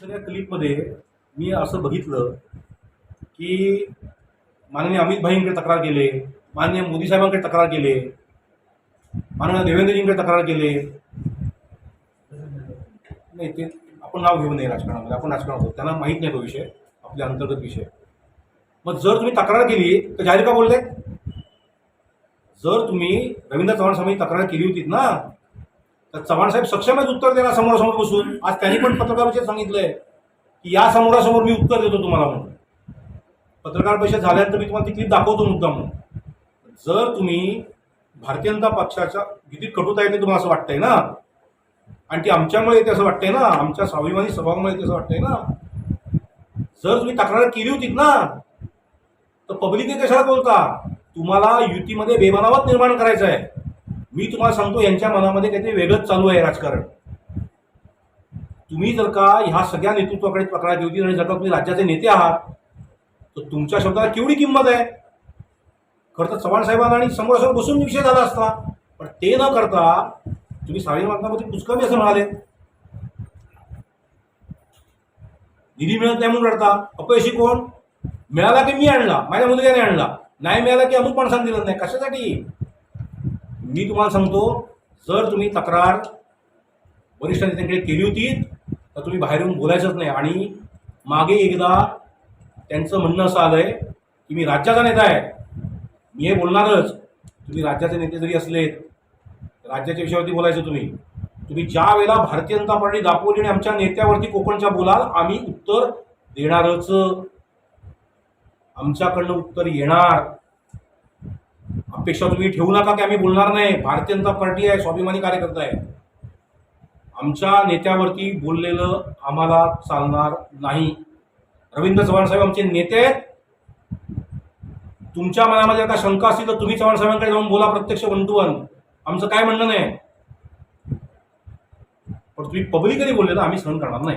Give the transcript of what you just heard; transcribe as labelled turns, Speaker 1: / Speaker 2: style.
Speaker 1: तर या क्लिपमध्ये मी असं बघितलं की माननीय अमित भाईंकडे तक्रार केले माननीय मोदी साहेबांकडे तक्रार केले माननीय देवेंद्रजींकडे तक्रार केले. नाही ते आपण नाव घेऊ नये राजकारणामध्ये आपण राजकारण होतो त्यांना माहीत नाही तो विषय आपल्या अंतर्गत विषय. मग जर तुम्ही तक्रार केली तर जाहीर का बोलले? जर तुम्ही रवींद्र चव्हाण साहेबांनी तक्रार केली होती ना तर चव्हाण साहेब सक्षम आहेत उत्तर द्यायला समोरासमोर बसून. आज त्यांनी पण पत्रकार परिषदेत सांगितलंय की या समोरासमोर मी उत्तर देतो तुम्हाला म्हणून. पत्रकार परिषद झाल्यानंतर मी तुम्हाला ती क्लिप दाखवतो मुद्दा म्हणून. जर तुम्ही भारतीय जनता पक्षाच्या किती कटुता येते तुम्हाला असं वाटतंय ना आणि ती आमच्यामुळे येते असं वाटतंय ना आमच्या स्वाभिमानी स्वभावामुळे येते असं वाटतंय ना जर तुम्ही तक्रार केली होतीत ना तर पब्लिकने कशाला बोलता? तुम्हाला युतीमध्ये बेमानावत निर्माण करायचं आहे मी तुम्हाला सांगतो यांच्या मनामध्ये काहीतरी वेगळंच चालू आहे राजकारण. तुम्ही जर का ह्या सगळ्या नेतृत्वाकडे तक्रार केली आणि जर का तुम्ही राज्याचे नेते आहात तर तुमच्या शब्दाला केवढी किंमत आहे? खरं तर चव्हाण साहेबांना आणि समोरासमोर बसून विषय झाला असता पण ते न करता तुम्ही साडी मागण्यामध्ये पुचकावी असं म्हणाले. निधी मिळत नाही म्हणून रडता. अपयशी कोण? मिळाला की मी आणला? माझ्या मुलग्याने आणला. नाही मिळाला की अमुक माणसांनी दिलं नाही. कशासाठी? मी तुम्हाला सांगतो जर तुम्ही तक्रार वरिष्ठ नेत्यांकडे केली होती तर तुम्ही बाहेर येऊन बोलायचंच नाही. आणि मागे एकदा त्यांचं म्हणणं असं आलंय की मी राज्याचा नेता आहे. मी हे बोलणारच. तुम्ही राज्याचे नेते जरी असलेत राज्याच्या विषयावरती बोलायचं तुम्ही. तुम्ही ज्या वेळेला भारतीय जनता पार्टी दापोली आणि आमच्या नेत्यावरती कोकणच्या बोलाल आम्ही उत्तर देणारच. आमच्याकडनं उत्तर येणार. अपेक्षा तुम्ही ठेवू नका की आम्ही बोलणार नाही. भारतीय जनता पार्टी आहे स्वाभिमानी कार्यकर्ता आहे. आमच्या नेत्यावरती बोललेलं आम्हाला चालणार नाही. रवींद्र चव्हाण साहेब आमचे नेते आहेत. तुमच्या मनामध्ये आता शंका असतील तर तुम्ही चव्हाण साहेबांकडे जाऊन बोला प्रत्यक्ष वन टू वन आमचं काय म्हणणं नाही. पण तुम्ही पब्लिकली बोलले ना आम्ही सहन करणार नाही.